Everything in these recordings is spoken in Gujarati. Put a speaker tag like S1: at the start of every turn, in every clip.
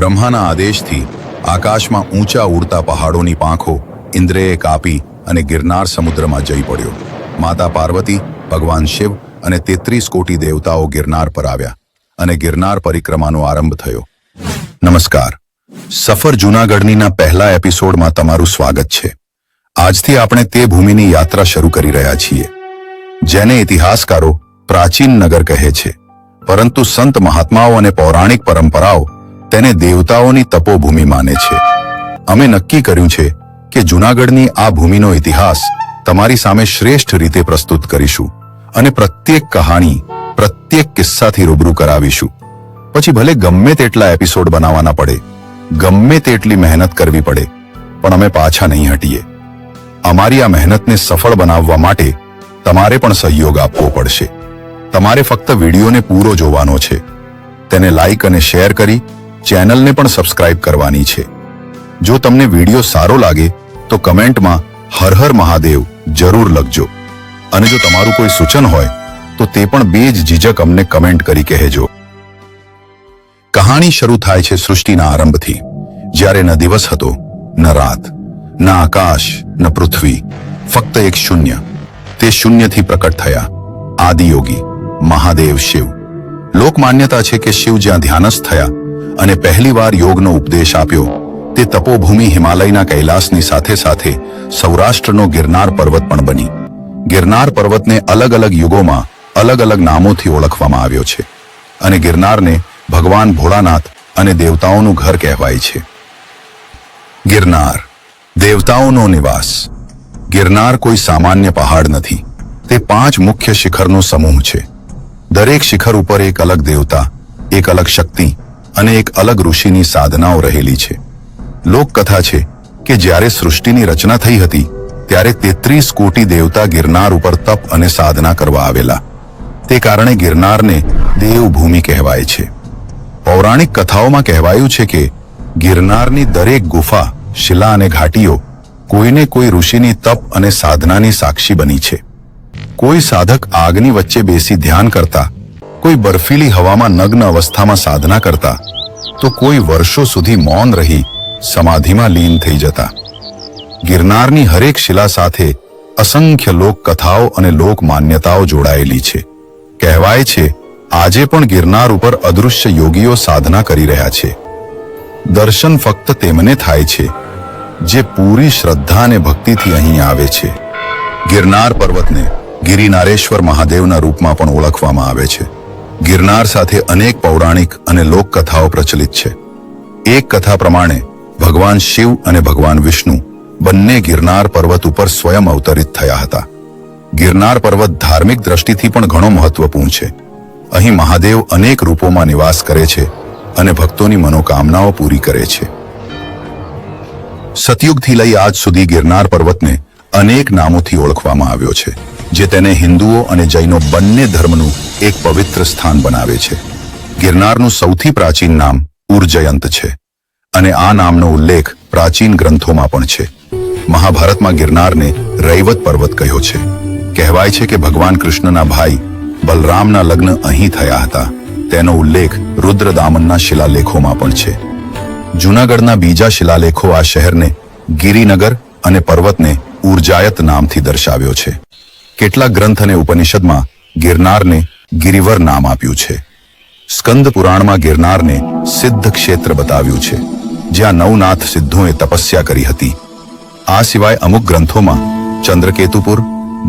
S1: બ્રહ્માના આદેશથી આકાશમાં ઊંચા ઉડતા પહાડોની પાંખો ઇન્દ્રએ કાપી અને ગિરનાર સમુદ્રમાં જઈ પડ્યો. માતા પાર્વતી, ભગવાન શિવ અને તેત્રીસ કોટી દેવતાઓ ગિરનાર પર આવ્યા અને ગિરનાર પરિક્રમાનો આરંભ થયો. નમસ્કાર. સફર જૂનાગઢનીના પહેલા એપિસોડમાં તમારું સ્વાગત છે. આજથી આપણે તે ભૂમિની યાત્રા શરૂ કરી રહ્યા છીએ, જેને ઇતિહાસકારો પ્રાચીન નગર કહે છે. પરંતુ સંત મહાત્માઓ અને પૌરાણિક પરંપરાઓ તેને દેવતાઓની તપોભૂમિ માને છે. અમે નક્કી કર્યું છે કે જૂનાગઢની આ ભૂમિનો ઇતિહાસ તમારી સામે શ્રેષ્ઠ રીતે પ્રસ્તુત કરીશું અને પ્રત્યેક કહાણી પ્રત્યેક કિસ્સાથી રૂબરૂ કરાવીશું. પછી ભલે ગમે તેટલા એપિસોડ બનાવવાના પડે, ગમે તેટલી મહેનત કરવી પડે, પણ અમે પાછા નહીં હટીએ. અમારી આ મહેનતને સફળ બનાવવા માટે તમારે પણ સહયોગ આપવો પડશે. તમારે ફક્ત વિડીયોને પૂરો જોવાનો છે. તેને લાઇક અને શેર કરી ચેનલને પણ સબસ્ક્રાઇબ કરવાની છે. જો તમને વીડિયો સારો લાગે, તો કમેન્ટમાં હર હર મહાદેવ જરૂર લખજો. અને જો તમારું કોઈ સૂચન હોય, તો તે પણ બે જ ઝીઝક અમને કમેન્ટ કરી કહેજો. કહાણી શરૂ થાય છે સૃષ્ટિના આરંભથી. જ્યારે ન દિવસ હતો, ન રાત, ન આકાશ, ન પૃથ્વી, ફક્ત એક શૂન્ય. તે શૂન્યથી પ્રકટ થયા. આદિયોગી, મહાદેવ શિવ. લોકમાન્યતા છે કે શિવ જ્યાં ધ્યાનસ્થ થયા અને પહેલીવાર યોગનો ઉપદેશ આપ્યો. તે તપોભૂમિ હિમાલયના કૈલાસની સાથે સાથે સૌરાષ્ટ્રનો ગિરનાર પર્વત પણ બની. ગિરનાર પર્વતને અલગ અલગ યુગોમાં અલગ અલગ નામોથી ઓળખવામાં આવ્યો છે અને ગિરનારને ભગવાન ભોળાનાથ અને દેવતાઓનું ઘર કહેવાય છે. ગિરનાર. દેવતાઓનો નિવાસ. ગિરનાર કોઈ સામાન્ય પહાડ નથી. તે પાંચ મુખ્ય શિખરનો સમૂહ છે. દરેક શિખર ઉપર એક અલગ દેવતા, એક અલગ શક્તિ અને એક અલગ ઋષિની સાધનાઓ રહેલી છે. લોકકથા છે કે જ્યારે સૃષ્ટિની રચના થઈ હતી, ત્યારે તેત્રીસ કોટી દેવતા ગિરનાર ઉપર તપ અને સાધના કરવા આવેલા. તે કારણે ગિરનારને દેવભૂમિ કહેવાય છે. પૌરાણિક કથાઓમાં કહેવાયું છે કે ગિરનારની દરેક ગુફા, શિલા અને ઘાટીઓ કોઈને કોઈ ઋષિની તપ અને સાધનાની સાક્ષી બની છે. કોઈ સાધક આગની વચ્ચે બેસી ધ્યાન કરતા, કોઈ બર્ફીલી હવામાં નગ્ન અવસ્થામાં સાધના કરતા તો કોઈ વર્ષો સુધી મૌન રહી સમાધિમાં લીન થઈ જતા. ગિરનારની હરેક શિલા સાથે અસંખ્ય લોકકથાઓ અને લોક માન્યતાઓ જોડાયેલી છે. કહેવાય છે, આજે પણ ગિરનાર ઉપર અદૃશ્ય યોગીઓ સાધના કરી રહ્યા છે. દર્શન ફક્ત તેમને થાય છે, જે પૂરી શ્રદ્ધા અને ભક્તિથી અહીં આવે છે. ગિરનાર પર્વતને ગિરિનારેશ્વર મહાદેવના રૂપમાં પણ ઓળખવામાં આવે છે. ગિરનાર સાથે અનેક પૌરાણિક અને લોકકથાઓ પ્રચલિત છે. એક કથા પ્રમાણે, ભગવાન શિવ અને ભગવાન વિષ્ણુ બંને ગિરનાર પર્વત ઉપર સ્વયં અવતરિત થયા હતા. ગિરનાર પર્વત ધાર્મિક દ્રષ્ટિથી પણ ઘણો મહત્વપૂર્ણ છે. અહીં મહાદેવ અનેક રૂપોમાં નિવાસ કરે છે અને ભક્તોની મનોકામનાઓ પૂરી કરે છે. સતયુગથી લઈ આજ સુધી ગિરનાર પર્વતને અનેક નામોથી ઓળખવામાં આવ્યો છે. જે તેને હિન્દુઓ અને જૈનો બંને ધર્મનું એક પવિત્ર સ્થાન બનાવે છે. ગિરનારનું સૌથી પ્રાચીન નામ ઉર્જયંત છે અને આ નામનો ઉલ્લેખ પ્રાચીન ગ્રંથોમાં પણ છે. મહાભારતમાં ગિરનારને રૈવત પર્વત કહ્યો છે. કહેવાય છે કે ભગવાન કૃષ્ણના ભાઈ બલરામના લગ્ન અહીં થયા હતા. તેનો ઉલ્લેખ રુદ્રદામનના શિલાલેખોમાં પણ છે. જૂનાગઢના બીજા શિલાલેખો આ શહેરને ગિરિનગર અને પર્વતને ઉર્જાયત નામથી દર્શાવ્યો છે. કેટલાક ગ્રંથ અને ઉપનિષદમાં ગિરનારને ગિરિવર નામ આપ્યું છે. સ્કંદ પુરાણમાં ગિરનારને સિદ્ધ ક્ષેત્ર બતાવ્યું છે, જ્યાં નવનાથ સિદ્ધોએ તપસ્યા કરી હતી. આ સિવાય અમુક ગ્રંથોમાં ચંદ્રકેતુપુર,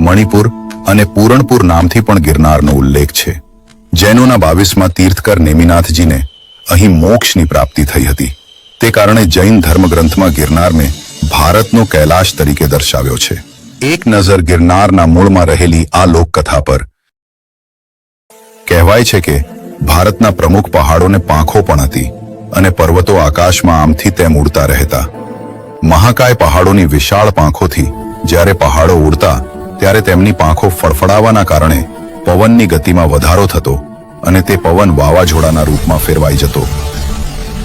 S1: મણિપુર અને પૂરણપુર નામથી પણ ગિરનારનો ઉલ્લેખ છે. જૈનોના બાવીસમાં તીર્થકર નેમિનાથજીને અહીં મોક્ષની પ્રાપ્તિ થઈ હતી. તે કારણે જૈન ધર્મગ્રંથમાં ગિરનારને ભારતનો કૈલાશ તરીકે દર્શાવ્યો છે. એક નજર ગિરનારના મૂળમાં રહેલી આ લોકકથા પર. કહેવાય છે કે ભારતના પ્રમુખ પહાડોને પાંખો પણ હતી અને પર્વતો આકાશમાં આમથી તેમ ઉડતા રહેતા. મહાકાય પહાડોની વિશાળ પાંખોથી જ્યારે પહાડો ઉડતા, ત્યારે તેમની પાંખો ફડફડાવાના કારણે પવનની ગતિમાં વધારો થતો અને તે પવન વાવાઝોડાના રૂપમાં ફેરવાઈ જતો.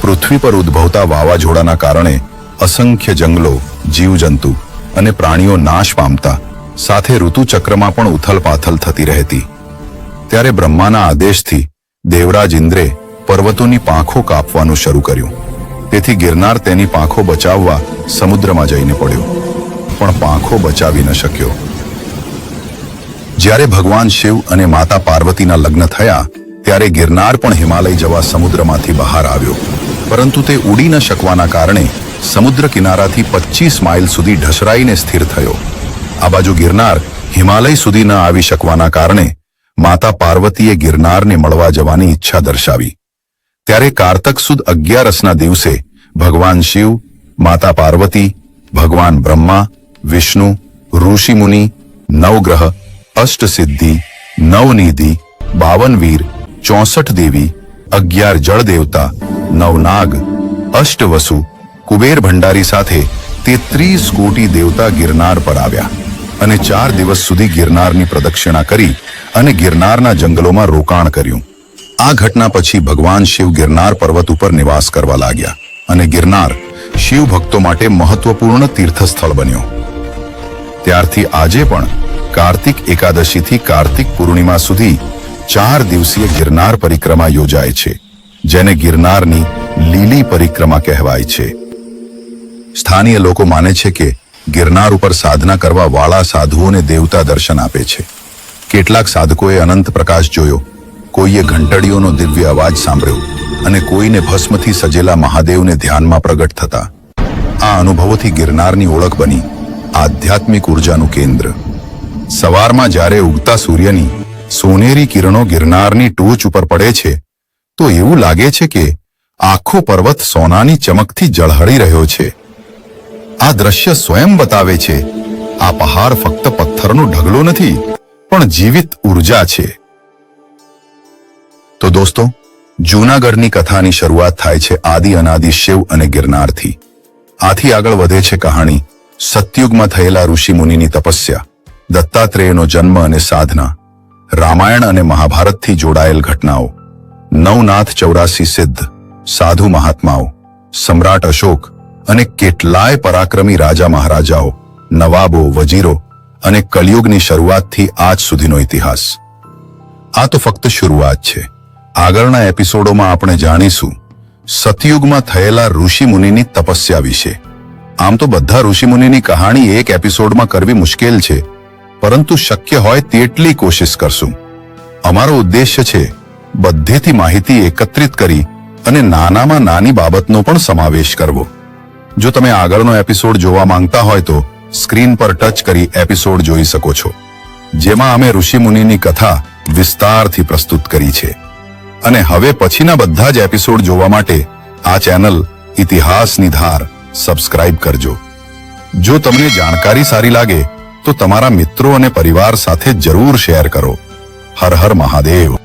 S1: પૃથ્વી પર ઉદ્ભવતા વાવાઝોડાના કારણે અસંખ્ય જંગલો, જીવજંતુ અને પ્રાણીઓ નાશ પામતા. સાથે ઋતુચક્રમાં પણ ઉથલપાથલ થતી રહેતી. ત્યારે બ્રહ્માના આદેશથી દેવરાજ ઇન્દ્રે પર્વતોની પાંખો કાપવાનું શરૂ કર્યું. તેથી ગિરનાર તેની પાંખો બચાવવા સમુદ્રમાં જઈને પડ્યો. પણ પાંખો બચાવી ન શક્યો. જ્યારે ભગવાન શિવ અને માતા પાર્વતીના લગ્ન થયા, ત્યારે ગિરનાર પણ હિમાલય જવા સમુદ્રમાંથી બહાર આવ્યો. પરંતુ તે ઉડી ન શકવાના કારણે સમુદ્ર કિનારાથી પચીસ માઇલ સુધી ઢસરાઈને સ્થિર થયો. આ બાજુ ગિરનાર હિમાલય સુધી ન આવી શકવાના કારણે માતા પાર્વતીએ ગિરનારને મળવા જવાની ઈચ્છા દર્શાવી. ત્યારે કારતક સુદ અગિયારસના દિવસે ભગવાન શિવ, માતા પાર્વતી, ભગવાન બ્રહ્મા, વિષ્ણુ, ઋષિમુનિ, નવગ્રહ, અષ્ટસિદ્ધિ, નવનિધિ, બાવનવીર, ચોસઠ દેવી, અગિયાર જળ દેવતા નવનાગ, અષ્ટવસુ કુબેર ભંડારી સાથે તેત્રીસ કોટી દેવતા ગિરનાર પર આવ્યા અને ચાર દિવસ સુધી ગિરનારની પ્રદક્ષિણા કરી અને ગિરનારના જંગલોમાં રોકાણ કર્યું. આ ઘટના પછી ભગવાન શિવ ગિરનાર પર્વત ઉપર નિવાસ કરવા લાગ્યા અને ગિરનાર શિવ ભક્તો માટે મહત્વપૂર્ણ તીર્થસ્થળ બન્યો. ત્યારથી આજે પણ કાર્તિક એકાદશીથી કાર્તિક પૂર્ણિમા સુધી ચાર દિવસીય ગિરનાર પરિક્રમા યોજાય છે, જેને ગિરનારની લીલી પરિક્રમા કહેવાય છે. સ્થાનીય લોકો માને છે કે ગિરનાર ઉપર સાધના કરવા વાળા સાધુઓને દેવતા દર્શન આપે છે. કેટલાક સાધકોએ અનંત પ્રકાશ જોયો. કોઈએ ઘંટડીઓનો દિવ્ય અવાજ સાંભળ્યો અને કોઈને ભસ્મથી સજેલા મહાદેવને ધ્યાનમાં પ્રગટ થતા. આ અનુભવોથી ગિરનારની ઓળખ બની આધ્યાત્મિક ઉર્જાનું કેન્દ્ર. સવારમાં જ્યારે ઉગતા સૂર્યની સોનેરી કિરણો ગિરનારની ટોચ ઉપર પડે છે, તો એવું લાગે છે કે આખો પર્વત સોનાની ચમકથી ઝળહળી રહ્યો છે. આ દ્રશ્ય સ્વયં બતાવે છે. આ પહાડ ફક્ત પથ્થરનો ઢગલો નથી, પણ જીવિત ઊર્જા છે. તો દોસ્તો, જૂનાગઢની કથાની શરૂઆત થાય છે આદિ અનાદિ શિવ અને ગિરનારથી. આથી આગળ વધે છે કહાણી. સતયુગમાં થયેલા ઋષિ મુનિની તપસ્યા, દત્તાત્રેયનો જન્મ અને સાધના, રામાયણ અને મહાભારતથી જોડાયેલ ઘટનાઓ, નવનાથ ચૌરાસી સિદ્ધ, સાધુ મહાત્માઓ, સમ્રાટ અશોક અને કેટલાય પરાક્રમી રાજા મહારાજાઓ, નવાબો, વજીરો અને કલયુગની શરૂઆતથી આજ સુધીનો ઇતિહાસ. આ તો ફક્ત શરૂઆત છે. આગળના એપિસોડોમાં આપણે જાણીશું સતયુગમાં થયેલા ઋષિ મુનિની તપસ્યા વિશે. આમ તો બધા ઋષિ મુનિની કહાણી એક એપિસોડમાં કરવી મુશ્કેલ છે, પરંતુ શક્ય હોય તેટલી કોશિશ કરશું. અમારો ઉદ્દેશ્ય છે બધેથી માહિતી એકત્રિત કરી અને નાનામાં નાની બાબતનો પણ સમાવેશ કરવો. જો તમે આગળનો એપિસોડ જોવા માંગતા હોય તો સ્ક્રીન પર ટચ કરી એપિસોડ જોઈ શકો છો, જેમાં અમે ઋષિ મુનિની કથા વિસ્તારથી પ્રસ્તુત કરી છે. અને હવે પછીના બધા જ એપિસોડ જોવા માટે આ ચેનલ ઇતિહાસની ધાર સબસ્ક્રાઇબ કરજો. જો તમને જાણકારી સારી લાગે, તો તમારા મિત્રો અને પરિવાર સાથે જરૂર શેર કરો. હર હર મહાદેવ.